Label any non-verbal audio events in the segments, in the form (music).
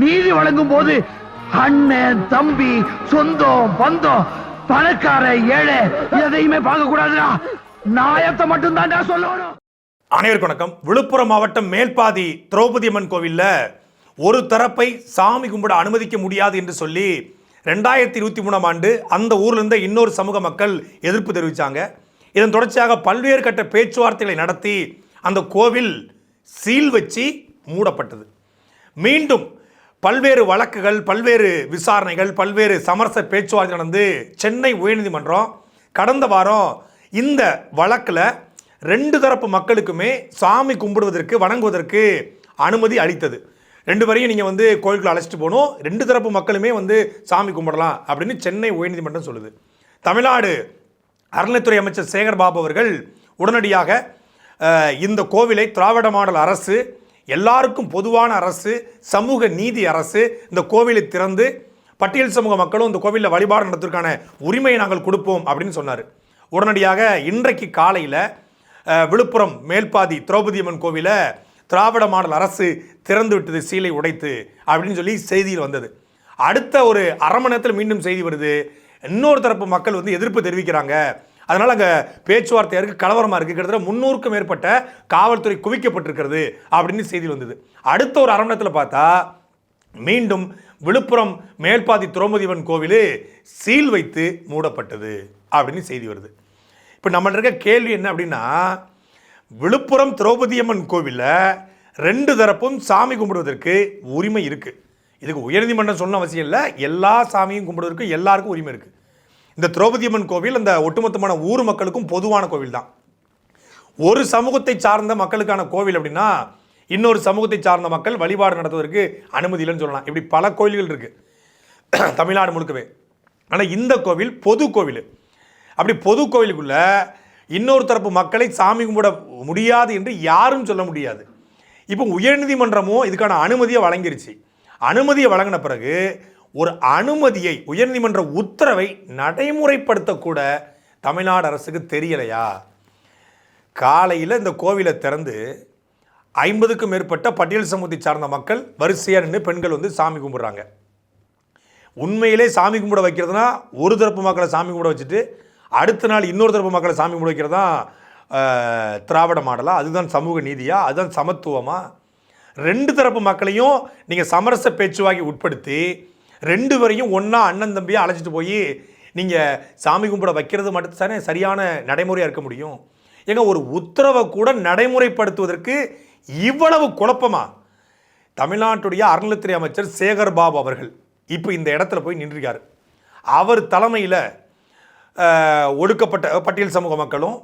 நீதி வழங்கும் போது அண்ணன் தம்பி சொந்தம் பந்தம் பணக்கார ஏழை எதையுமே பார்க்க கூடாதுடா நாயத்தை மட்டும் தான்டா சொல்லணும். அனைவருக்கும் வணக்கம். விழுப்புரம் மாவட்டம் மேல்பாதி திரௌபதி அம்மன் கோவிலில் ஒரு தரப்பை சாமி கும்பிட அனுமதிக்க முடியாது என்று சொல்லி ரெண்டாயிரத்தி இருபத்தி மூணாம் ஆண்டு அந்த ஊர்ல இருந்த இன்னொரு சமூக மக்கள் எதிர்ப்பு தெரிவித்தாங்க இதன் தொடர்ச்சியாக பல்வேறு கட்ட பேச்சுவார்த்தைகளை நடத்தி அந்த கோவில் சீல் வச்சு மூடப்பட்டது. மீண்டும் பல்வேறு வழக்குகள் பல்வேறு விசாரணைகள் பல்வேறு சமரச பேச்சுவார்த்தை நடந்து சென்னை உயர்நீதிமன்றம் கடந்த வாரம் இந்த வழக்கில் ரெண்டு தரப்பு மக்களுக்குமே சாமி கும்பிடுவதற்கு வணங்குவதற்கு அனுமதி அளித்தது. ரெண்டு வரையும் நீங்கள் வந்து கோயிலுக்குள்ள அழைச்சிட்டு போகணும். ரெண்டு தரப்பு மக்களுமே வந்து சாமி கும்பிடலாம் அப்படின்னு சென்னை உயர்நீதிமன்றம் சொல்லுது. தமிழ்நாடு அறநிலைத்துறை அமைச்சர் சேகர் பாபு அவர்கள் உடனடியாக இந்த கோவிலை திராவிட மாடல் அரசு எல்லாருக்கும் பொதுவான அரசு சமூக நீதி அரசு இந்த கோவிலை திறந்து பட்டியல் சமூக மக்களும் இந்த கோவிலில் வழிபாடு நடத்துவதற்கான உரிமையை நாங்கள் கொடுப்போம் அப்படின்னு சொன்னார். உடனடியாக இன்றைக்கு காலையில் விழுப்புரம் மேல்பாதி திரௌபதி அம்மன் கோவிலை திராவிட மாடல் அரசு திறந்து விட்டது சீலை உடைத்து அப்படின்னு சொல்லி செய்தியில் வந்தது. அடுத்த ஒரு அரை மணி நேரத்தில் மீண்டும் செய்தி வருது. இன்னொரு தரப்பு மக்கள் வந்து எதிர்ப்பு தெரிவிக்கிறாங்க. அதனால் அங்கே பேச்சுவார்த்தை இருக்குது கலவரமாக இருக்குது கிட்டத்தட்ட முந்நூறுக்கும் மேற்பட்ட காவல்துறை குவிக்கப்பட்டிருக்கிறது அப்படின்னு செய்தி வந்தது. அடுத்த ஒரு அரண்மனத்தில் பார்த்தா மீண்டும் விழுப்புரம் மேல்பாதி துரோமதிவன் கோவில் சீல் வைத்து மூடப்பட்டது அப்படின்னு செய்தி வருது. இப்போ நம்மள்ட்ட இருக்க கேள்வி என்ன அப்படின்னா விழுப்புரம் திரௌபதியம்மன் கோவிலில் ரெண்டு தரப்பும் சாமி கும்பிடுவதற்கு உரிமை இருக்குது இதுக்கு உயர்நீதிமன்றம் சொன்ன அவசியம் இல்லை எல்லா சாமியும் கும்பிடுவதற்கு எல்லாருக்கும் உரிமை இருக்குது இந்த திரௌபதியம்மன் கோவில் அந்த ஒட்டுமொத்தமான ஊர் மக்களுக்கும் பொதுவான கோவில் தான் ஒரு சமூகத்தை சார்ந்த மக்களுக்கான கோவில் அப்படின்னா இன்னொரு சமூகத்தை சார்ந்த மக்கள் வழிபாடு நடத்துவதற்கு அனுமதி இல்லைன்னு சொல்லலாம். இப்படி பல கோயில்கள் இருக்குது (clears throat) தமிழ்நாடு முழுக்கவே. ஆனால் இந்த கோவில் பொது கோவில். அப்படி பொது கோவிலுக்குள்ள இன்னொரு தரப்பு மக்களை சாமி கும்பிட முடியாது என்று யாரும் சொல்ல முடியாது. இப்போ உயர்நீதிமன்றமும் இதுக்கான அனுமதியை வழங்கிருச்சு. அனுமதியை வழங்கின பிறகு ஒரு அனுமதியை உயர்நீதிமன்ற உத்தரவை நடைமுறைப்படுத்தக்கூட தமிழ்நாடு அரசுக்கு தெரியலையா? காலையில் இந்த கோவிலை திறந்து ஐம்பதுக்கும் மேற்பட்ட பட்டியல் சமூகத்தை சார்ந்த மக்கள் வரிசையாக நின்று பெண்கள் வந்து சாமி கும்பிட்றாங்க. உண்மையிலே சாமி கும்பிட வைக்கிறதுனா ஒரு தரப்பு மக்களை சாமி கும்பிட வச்சுட்டு அடுத்த நாள் இன்னொரு தரப்பு மக்களை சாமி கும்பிட வைக்கிறது தான் திராவிட மாடலாக அதுதான் சமூக நீதியாக அதுதான் சமத்துவமாக ரெண்டு தரப்பு மக்களையும் நீங்கள் சமரச பேச்சுவாக்கி உட்படுத்தி ரெண்டு வரையும் ஒன்றா அண்ணன் தம்பியாக அழைச்சிட்டு போய் நீங்கள் சாமி கும்பிட வைக்கிறது மட்டும் தானே சரியான நடைமுறையாக இருக்க முடியும். ஏங்க ஒரு உத்தரவை கூட நடைமுறைப்படுத்துவதற்கு இவ்வளவு குழப்பமா? தமிழ்நாட்டுடைய அறநிலைத்துறை அமைச்சர் சேகர் பாபு அவர்கள் இப்போ இந்த இடத்துல போய் நின்றுருக்கார். அவர் தலைமையில் ஒடுக்கப்பட்ட பட்டியல் சமூக மக்களும்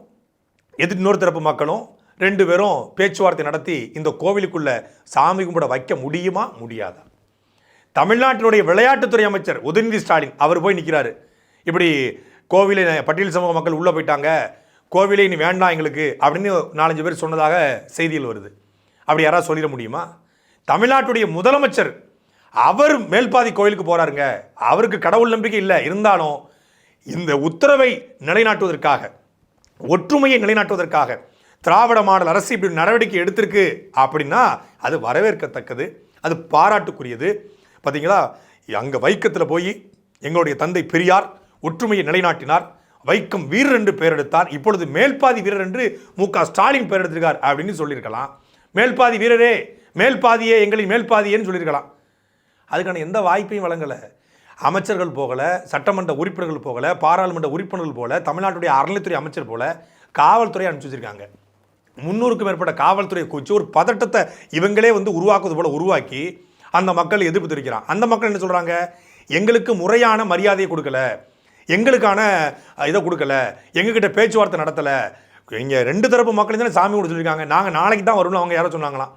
எதிர் இன்னொரு தரப்பு மக்களும் ரெண்டு பேரும் பேச்சுவார்த்தை நடத்தி இந்த கோவிலுக்குள்ளே சாமி கும்பிட வைக்க முடியுமா? முடியாதா? தமிழ்நாட்டினுடைய விளையாட்டுத்துறை அமைச்சர் உதயநிதி ஸ்டாலின் அவர் போய் நிற்கிறாரு இப்படி கோவிலை பட்டியல் சமூக மக்கள் உள்ளே போயிட்டாங்க. கோவிலை இனி வேண்டாம் எங்களுக்கு அப்படின்னு நாலஞ்சு பேர் சொன்னதாக செய்தியில் வருது. அப்படி யாராவது சொல்லிட முடியுமா? தமிழ்நாட்டுடைய முதலமைச்சர் அவர் மேல்பாதி கோயிலுக்கு போகிறாருங்க அவருக்கு கடவுள் நம்பிக்கை இல்லை. இருந்தாலும் இந்த உத்தரவை நிலைநாட்டுவதற்காக ஒற்றுமையை நிலைநாட்டுவதற்காக திராவிட மாடல் அரசு இப்படி நடவடிக்கை எடுத்திருக்கு அப்படின்னா அது வரவேற்கத்தக்கது. அது பாராட்டுக்குரியது. பார்த்தீங்களா அங்கே வைக்கத்தில் போய் எங்களுடைய தந்தை பெரியார் ஒற்றுமையை நிலைநாட்டினார். வைக்கம் வீரர் என்று பெயர் எடுத்தார். இப்பொழுது மேல்பாதி வீரர் என்று மு க ஸ்டாலின் பெயர் எடுத்திருக்கார் அப்படின்னு சொல்லியிருக்கலாம். மேல்பாதி வீரரே மேல்பாதியே எங்களின் மேல்பாதியேன்னு சொல்லியிருக்கலாம். அதுக்கான எந்த வாய்ப்பையும் வழங்கலை. அமைச்சர்கள் போகல சட்டமன்ற உறுப்பினர்கள் போகல பாராளுமன்ற உறுப்பினர்கள் போல தமிழ்நாட்டுடைய அறநிலைத்துறை அமைச்சர் போல காவல்துறை அனுப்பிச்சு வச்சிருக்காங்க. முன்னூறுக்கும் மேற்பட்ட காவல்துறையை குறித்து ஒரு பதட்டத்தை இவங்களே வந்து உருவாக்குவது போல உருவாக்கி அந்த மக்கள் எதிர்ப்பு தெரிவிக்கிறான். அந்த மக்கள் என்ன சொல்கிறாங்க எங்களுக்கு முறையான மரியாதையை கொடுக்கல. எங்களுக்கான இதை கொடுக்கல. எங்ககிட்ட பேச்சுவார்த்தை நடத்தலை. இங்கே ரெண்டு தரப்பு மக்களையும் தானே சாமி கொடுத்துருக்காங்க சொல்லியிருக்காங்க. நாங்கள் நாளைக்கு தான் வரும்னு அவங்க யாரோ சொன்னாங்களாம்.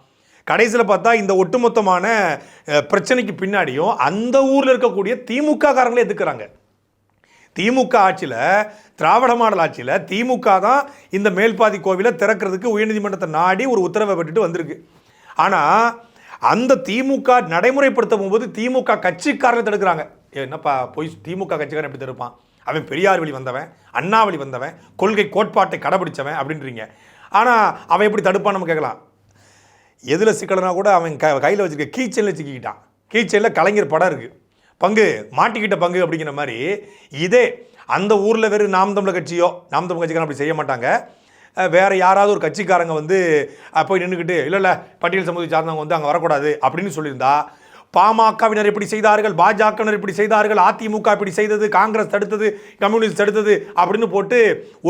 கடைசியில் பார்த்தா இந்த ஒட்டுமொத்தமான பிரச்சனைக்கு பின்னாடியும் அந்த ஊரில் இருக்கக்கூடிய திமுக காரங்களே எதுக்குறாங்க திமுக ஆட்சியில் திராவிட மாடல் ஆட்சியில் திமுக தான் இந்த மேல்பாதி கோவிலை திறக்கிறதுக்கு உயர்நீதிமன்றத்தை நாடி ஒரு உத்தரவை விட்டுட்டு வந்திருக்கு. ஆனால் அந்த திமுக நடைமுறைப்படுத்தும் போது திமுக கட்சிக்காரர்கள் தடுக்கிறாங்க. ஏ, என்னப்பா போய் திமுக கட்சிக்காரன் எப்படி தடுப்பான்? அவன் பெரியார் வழி வந்தவன் அண்ணா வழி வந்தவன் கொள்கை கோட்பாட்டை கடைபிடிச்சவன் அப்படின்றீங்க. ஆனால் அவன் எப்படி தடுப்பான் நம்ம கேட்கலாம். எதில் சிக்கலனா கூட அவன் க கையில் வச்சுருக்க கீச்சனில் சிக்கிக்கிட்டான். கீச்சனில் கலைஞர் படம் இருக்குது பங்கு மாட்டிக்கிட்ட பங்கு அப்படிங்கிற மாதிரி இதே அந்த ஊரில் வெறும் நாம் தமிழர் கட்சியோ நாம் தமிழ் கட்சிக்காரன் அப்படி செய்ய மாட்டாங்க. வேறு யாராவது ஒரு கட்சிக்காரங்க வந்து போய் நின்றுக்கிட்டு இல்லை இல்லை பட்டியல் சமூகத்தை சார்ந்தவங்க வந்து அங்கே வரக்கூடாது அப்படின்னு சொல்லியிருந்தா பாமகவினர் இப்படி செய்தார்கள் பாஜகவினர் இப்படி செய்தார்கள் அதிமுக இப்படி செய்தது காங்கிரஸ் தடுத்தது கம்யூனிஸ்ட் தடுத்தது அப்படின்னு போட்டு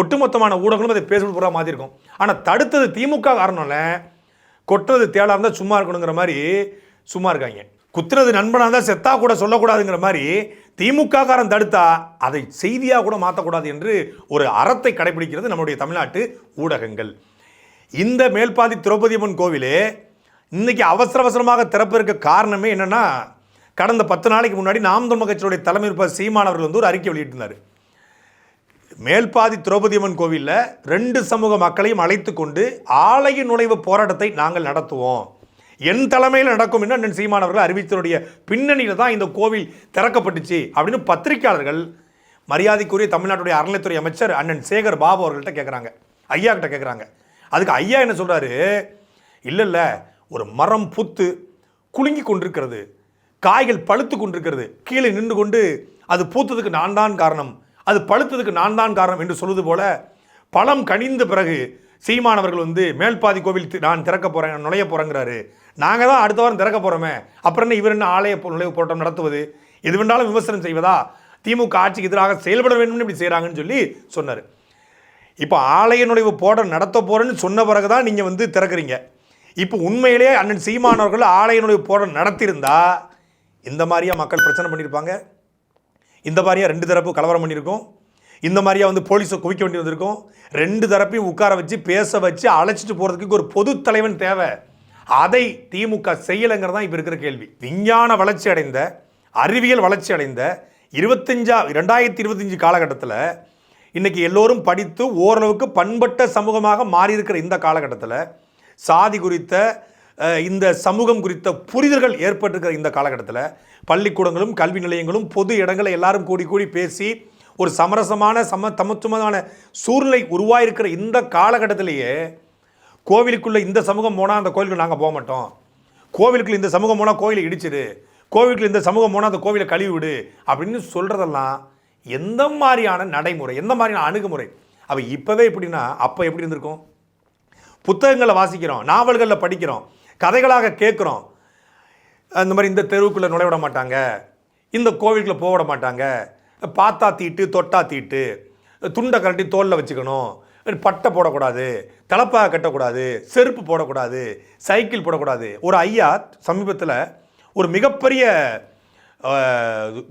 ஒட்டுமொத்தமான ஊடகங்களும் அதை பேச போகிற மாதிரி இருக்கும். ஆனால் தடுத்தது திமுக காரணம்ல கொட்டுறது தேடாக இருந்தால் சும்மா இருக்கணுங்கிற மாதிரி சும்மா இருக்காங்க. குத்துறது நண்பனாக இருந்தால் செத்தா கூட சொல்லக்கூடாதுங்கிற மாதிரி திமுக காரன் தடுத்தா அதை செய்தியாக கூட மாற்றக்கூடாது என்று ஒரு அறத்தை கடைபிடிக்கிறது நம்முடைய தமிழ்நாட்டு ஊடகங்கள். இந்த மேல்பாதி திரௌபதி அம்மன் கோவிலே இன்றைக்கி அவசர அவசரமாக திறப்பிருக்க காரணமே என்னென்னா கடந்த பத்து நாளைக்கு முன்னாடி நாம் தமிழ் கட்சியுடைய தலைமை இருப்ப சீமானவர்கள் வந்து ஒரு அறிக்கை வெளியிட்டிருந்தார். மேல்பாதி திரௌபதி அம்மன் கோவிலில் ரெண்டு சமூக மக்களையும் அழைத்து கொண்டு ஆலய நுழைவு போராட்டத்தை நாங்கள் நடத்துவோம். என் தலைமையில் நடக்கும் என்று அண்ணன் சீமானவர்கள் அறிவித்தனுடைய பின்னணியில் தான் இந்த கோவில் திறக்கப்பட்டுச்சு அப்படின்னு பத்திரிகையாளர்கள் மரியாதைக்குரிய தமிழ்நாட்டுடைய அறநிலைத்துறை அமைச்சர் அண்ணன் சேகர் பாபு அவர்கள்ட்ட கேட்குறாங்க ஐயா கிட்ட கேட்குறாங்க அதுக்கு ஐயா என்ன சொல்கிறாரு இல்லை இல்லை. ஒரு மரம் புத்து குலுங்கி கொண்டிருக்கிறது. காய்கள் பழுத்து கொண்டிருக்கிறது. கீழே நின்று கொண்டு அது பூத்ததுக்கு நான் தான் காரணம். அது பழுத்ததுக்கு நான் தான் காரணம் என்று சொல்வது போல பழம் கனிந்த பிறகு சீமானவர்கள் வந்து மேல்பாதி கோவில் நான் திறக்க போகிறேன் நுழைய போகிறேங்கிறாரு நாங்கள் தான் அடுத்த வாரம் திறக்க போகிறோமே அப்புறம் என்ன இவர் என்ன ஆலய நுழைவு போராட்டம் நடத்துவது? எது வேண்டாலும் விமர்சனம் செய்வதா? திமுக ஆட்சிக்கு எதிராக செயல்பட வேண்டும்னு இப்படி செய்கிறாங்கன்னு சொல்லி சொன்னார். இப்போ ஆலய நுழைவு போட நடத்த போகிறேன்னு சொன்ன பிறகு தான் நீங்கள் வந்து திறக்கிறீங்க. இப்போ உண்மையிலேயே அண்ணன் சீமானவர்கள் ஆலய நுழைவு போட நடத்தியிருந்தா இந்த மாதிரியா மக்கள் பிரச்சனை பண்ணியிருப்பாங்க? இந்த மாதிரியா ரெண்டு தரப்பு கலவரம் பண்ணியிருக்கோம்? இந்த மாதிரியா வந்து போலீஸை குவிக்க வேண்டி வந்திருக்கும்? ரெண்டு தரப்பையும் உட்கார வச்சு பேச வச்சு அழைச்சிட்டு போகிறதுக்கு ஒரு பொது தலைவன் தேவை. அதை திமுக செய்யலைங்கிறது தான் இப்போ இருக்கிற கேள்வி. விஞ்ஞான வளர்ச்சி அடைந்த அறிவியல் வளர்ச்சி அடைந்த இருபத்தஞ்சா ரெண்டாயிரத்தி இருபத்தஞ்சு காலகட்டத்தில் இன்னைக்கு எல்லோரும் படித்து ஓரளவுக்கு பண்பட்ட சமூகமாக மாறியிருக்கிற இந்த காலகட்டத்தில் சாதி குறித்த இந்த சமூகம் குறித்த புரிதல்கள் ஏற்பட்டிருக்கிற இந்த காலகட்டத்தில் பள்ளிக்கூடங்களும் கல்வி நிலையங்களும் பொது இடங்களை எல்லாரும் கூடி கூடி பேசி ஒரு சமரசமான சம தமத்துவமான சூழ்நிலை உருவாயிருக்கிற இந்த காலகட்டத்திலேயே கோவிலுக்குள்ளே இந்த சமூகம் போனால் அந்த கோவிலுக்கு நாங்கள் போக மாட்டோம். கோவிலுக்குள்ள இந்த சமூகம் போனால் கோவிலை இடிச்சிடு. கோவிலுக்குள்ள இந்த சமூகம் போனால் அந்த கோவிலை கழுவி விடு அப்படின்னு சொல்கிறதெல்லாம் எந்த மாதிரியான நடைமுறை எந்த மாதிரியான அணுகுமுறை? அவள் இப்போவே எப்படின்னா அப்போ எப்படி இருந்திருக்கும்? புத்தகங்களை வாசிக்கிறோம் நாவல்களில் படிக்கிறோம் கதைகளாக கேட்குறோம். அந்த மாதிரி இந்த தெருவுக்குள்ளே நுழைய விட மாட்டாங்க. இந்த கோவிலுக்குள்ளே போக விட மாட்டாங்க. பார்த்தா தீட்டு தொட்டா தீட்டு. துண்டை கரட்டி தோலில் வச்சுக்கணும். பட்டை போடக்கூடாது தலப்பாக கட்டக்கூடாது செருப்பு போடக்கூடாது சைக்கிள் போடக்கூடாது. ஒரு ஐயா சமீபத்தில் ஒரு மிகப்பெரிய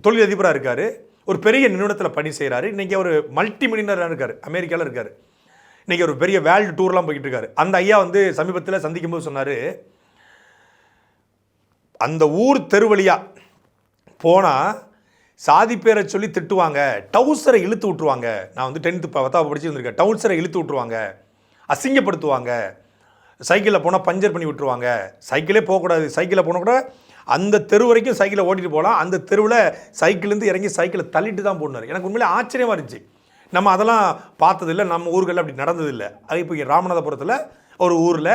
தொழிலதிபராக இருக்கார். ஒரு பெரிய நிறுவனத்தில் பணி செய்கிறாரு இன்றைக்கி ஒரு மல்டி மில்லியனராக இருக்கார். அமெரிக்காவில் இருக்கார். இன்றைக்கி ஒரு பெரிய வேர்ல்டு டூர்லாம் போய்கிட்டு இருக்காரு. அந்த ஐயா வந்து சமீபத்தில் சந்திக்கும் போது சொன்னார் அந்த ஊர் தெருவழியாக போனால் சாதி பேரை சொல்லி திட்டுவாங்க டவுசரை இழுத்து விட்ருவாங்க நான் வந்து டென்த்து பத்தாவது படிச்சு வந்திருக்கேன். டவுசரை இழுத்து விட்ருவாங்க அசிங்கப்படுத்துவாங்க. சைக்கிளில் போனால் பஞ்சர் பண்ணி விட்டுருவாங்க. சைக்கிளே போகக்கூடாது. சைக்கிளில் போனால் கூட அந்த தெரு வரைக்கும் சைக்கிளை ஓட்டிகிட்டு போகலாம். அந்த தெருவில் சைக்கிள்லேருந்து இறங்கி சைக்கிளை தள்ளிட்டு தான் போடணும் எனக்கு உண்மையிலே ஆச்சரியமாக இருந்துச்சு. நம்ம அதெல்லாம் பார்த்ததில்ல. நம்ம ஊர்களில் அப்படி நடந்ததில்லை. அது இப்போ ராமநாதபுரத்தில் ஒரு ஊரில்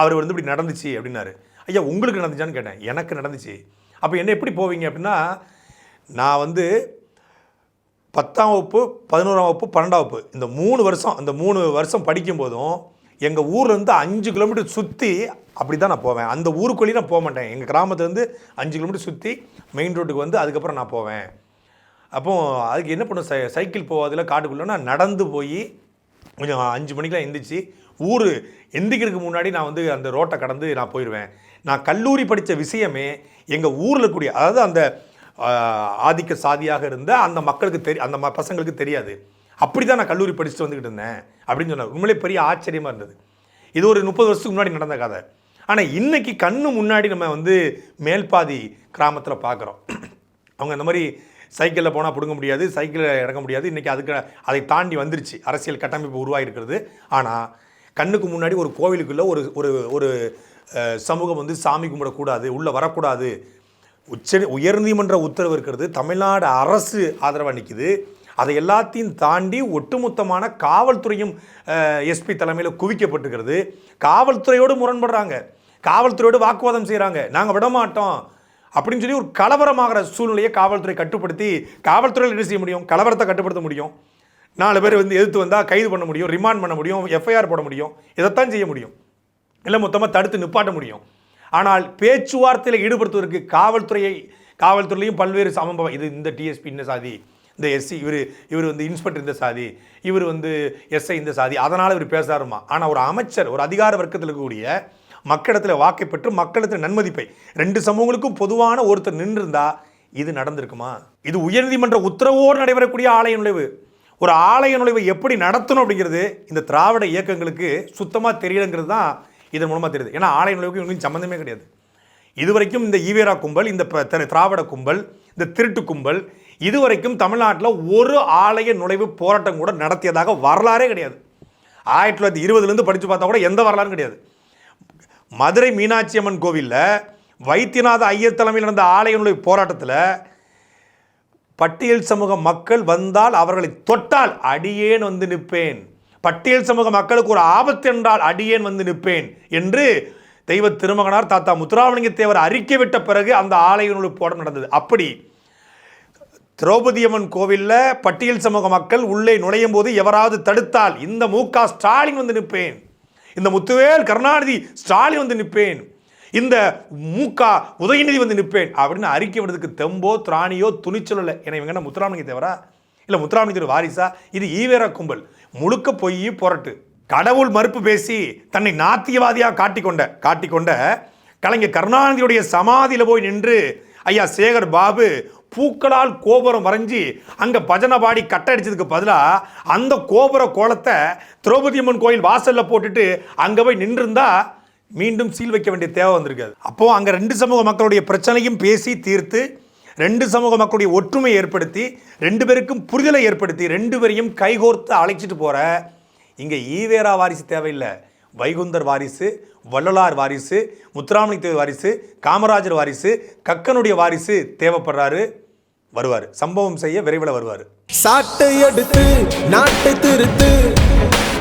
அவர் வந்து இப்படி நடந்துச்சு அப்படின்னாரு. ஐயா உங்களுக்கு நடந்துச்சான்னு கேட்டேன். எனக்கு நடந்துச்சு. அப்போ என்ன எப்படி போவீங்க அப்படின்னா நான் வந்து பத்தாம் வகுப்பு பதினோராம் வகுப்பு பன்னெண்டாம் வகுப்பு இந்த மூணு வருஷம் இந்த மூணு வருஷம் படிக்கும்போதும் எங்கள் ஊர்லேருந்து அஞ்சு கிலோமீட்டர் சுற்றி அப்படி தான் நான் போவேன். அந்த ஊருக்குள்ளேயும் நான் போக மாட்டேன். எங்கள் கிராமத்துலேருந்து அஞ்சு கிலோமீட்டர் சுற்றி மெயின் ரோட்டுக்கு வந்து அதுக்கப்புறம் நான் போவேன். அப்போது அதுக்கு என்ன பண்ணும்? சை சைக்கிள் போகாதில் காட்டுக்குள்ளே நான் நடந்து போய் கொஞ்சம் அஞ்சு மணிக்கெலாம் எந்திரிச்சு ஊர் எந்திக்கிறதுக்கு முன்னாடி நான் வந்து அந்த ரோட்டை கடந்து நான் போயிடுவேன் நான் கல்லூரி படித்த விஷயமே எங்கள் ஊரில் கூடிய அதாவது அந்த ஆதிக்க சாதியாக இருந்த அந்த மக்களுக்கு தெரி அந்த ம- பசங்களுக்கு தெரியாது. அப்படி தான் நான் கல்லூரி படிச்சுட்டு வந்துக்கிட்டு இருந்தேன் அப்படின்னு சொன்னார். உண்மையிலே பெரிய ஆச்சரியமாக இருந்தது. இது ஒரு முப்பது வருஷத்துக்கு முன்னாடி நடந்த கதை. ஆனால் இன்றைக்கி கண்ணு முன்னாடி நம்ம வந்து மேல்பாதி கிராமத்தில் பார்க்குறோம் அவங்க அந்த மாதிரி சைக்கிளில் போனால் பிடுங்க முடியாது சைக்கிளில் இறங்க முடியாது. இன்றைக்கி அதுக்கு அதை தாண்டி வந்துருச்சு. அரசியல் கட்டமைப்பு உருவாகிருக்கிறது ஆனால் கண்ணுக்கு முன்னாடி ஒரு கோவிலுக்குள்ளே ஒரு ஒரு ஒரு சமூகம் வந்து சாமி கும்பிடக்கூடாது உள்ளே வரக்கூடாது உச்ச உயர்நீதிமன்ற உத்தரவு இருக்கிறது. தமிழ்நாடு அரசு ஆதரவாக நிற்கிது அதை எல்லாத்தையும் தாண்டி ஒட்டுமொத்தமான காவல்துறையும் எஸ்பி தலைமையில் குவிக்கப்பட்டிருக்கிறது. காவல்துறையோடு முரண்படுறாங்க. காவல்துறையோடு வாக்குவாதம் செய்கிறாங்க நாங்கள் விட மாட்டோம் அப்படின்னு சொல்லி ஒரு கலவரமாகிற சூழ்நிலையை காவல்துறை கட்டுப்படுத்தி காவல்துறையில் என்ன செய்ய முடியும்? கலவரத்தை கட்டுப்படுத்த முடியும். நாலு பேர் வந்து எதிர்த்து வந்தால் கைது பண்ண முடியும். ரிமாண்ட் பண்ண முடியும். எஃப்ஐஆர் போட முடியும். இதைத்தான் செய்ய முடியும். இல்லை மொத்தமாக தடுத்து நிப்பாட்ட முடியும். ஆனால் பேச்சுவார்த்தையில் ஈடுபடுத்துவதற்கு காவல்துறையை காவல்துறையிலையும் பல்வேறு சமம்பவம் இது இந்த டிஎஸ்பி இந்த சாதி இந்த எஸ்சி இவர் இவர் வந்து இன்ஸ்பெக்டர் இந்த சாதி இவர் வந்து எஸ்ஐ இந்த சாதி அதனால் இவர் பேசாருமா ஆனால் ஒரு அமைச்சர் ஒரு அதிகார வர்க்கத்தில் இருக்கக்கூடிய மக்களிடத்தில் வாக்கை பெற்று மக்களிடத்தில் நன்மதிப்பை ரெண்டு சமூகங்களுக்கும் பொதுவான ஒருத்தர் நின்றிருந்தா இது நடந்திருக்குமா? இது உயர்நீதிமன்ற உத்தரவோடு நடைபெறக்கூடிய ஆலய நுழைவு. ஒரு ஆலய நுழைவை எப்படி நடத்தணும் அப்படிங்கிறது இந்த திராவிட இயக்கங்களுக்கு சுத்தமாக தெரியலங்கிறது தான் இதன் மூலமாக தெரியுது. ஏன்னா ஆலய நுழைவுக்கு இவங்களுக்கு சம்மந்தமே கிடையாது. இதுவரைக்கும் இந்த ஈவேரா கும்பல் இந்த ப- திராவிட கும்பல் இந்த திருட்டு கும்பல் இதுவரைக்கும் தமிழ்நாட்டில் ஒரு ஆலய நுழைவு போராட்டம் கூட நடத்தியதாக வரலாறே கிடையாது. ஆயிரத்தி தொள்ளாயிரத்தி இருபதுலேருந்து படித்து பார்த்தா கூட எந்த வரலாறும் கிடையாது. மதுரை மீனாட்சி அம்மன் கோவிலில் வைத்தியநாத ஐயர் தலைமையில் நடந்த ஆலய நுழைவு போராட்டத்தில் பட்டியல் சமூக மக்கள் வந்தால் அவர்களை தொட்டால் அடியேன் வந்து நிற்பேன். பட்டியல் சமூக மக்களுக்கு ஒரு ஆபத்து என்றால் அடியேன் வந்து நிற்பேன் என்று தெய்வ திருமகனார் தாத்தா முத்துராமலிங்க தேவர் அறிக்கை விட்ட பிறகு அந்த ஆலயனுடைய போட நடந்தது. அப்படி திரௌபதி அம்மன் கோவிலில் பட்டியல் சமூக மக்கள் உள்ளே நுழையும் போது எவராவது தடுத்தால் இந்த மு க ஸ்டாலின் வந்து நிற்பேன். இந்த முத்துவேல் கருணாநிதி ஸ்டாலின் வந்து நிற்பேன். இந்த மூக்கா உதயநிதி வந்து நிற்பேன் அப்படின்னு அறிக்கை விடுறதுக்கு தெம்போ திராணியோ துணிச்சல் இல்லை. என இவங்க என்ன முத்துராமலிங்க தேவரா? இல்லை முத்துராமலிங்க வாரிசா இது ஈவேரா கும்பல். முழுக்க பொய் புரட்டு. கடவுள் மறுப்பு பேசி தன்னை நாத்தியவாதியாக காட்டிக்கொண்ட காட்டிக்கொண்ட கலைஞர் கருணாநிதியுடைய சமாதியில் போய் நின்று ஐயா சேகர் பாபு பூக்களால் கோபுரம் வரைஞ்சி அங்கே பஜனை பாடி கட்டடிச்சதுக்கு பதிலாக அந்த கோபுர கோலத்தை திரௌபதி அம்மன் கோயில் வாசலில் போட்டுட்டு அங்கே போய் நின்றுருந்தா மீண்டும் சீல் வைக்க வேண்டிய தேவை வந்திருக்காது. அப்போது அங்கே ரெண்டு சமூக மக்களுடைய பிரச்சனையும் பேசி தீர்த்து ரெண்டு சமூக மக்களுடைய ஒற்றுமை ஏற்படுத்தி ரெண்டு பேருக்கும் புரிதலை ஏற்படுத்தி ரெண்டு பேரையும் கைகோர்த்து அழைச்சிட்டு போகிற இங்கே ஈவேரா வாரிசு தேவையில்லை. வைகுந்தர் வாரிசு வள்ளலார் வாரிசு முத்துராமலிங்க வாரிசு காமராஜர் வாரிசு கக்கனுடைய வாரிசு தேவைப்படுறாரு வருவார். சம்பவம் செய்ய விரைவில் வருவார். சாட்டை எடுத்து நாட்டை திருத்து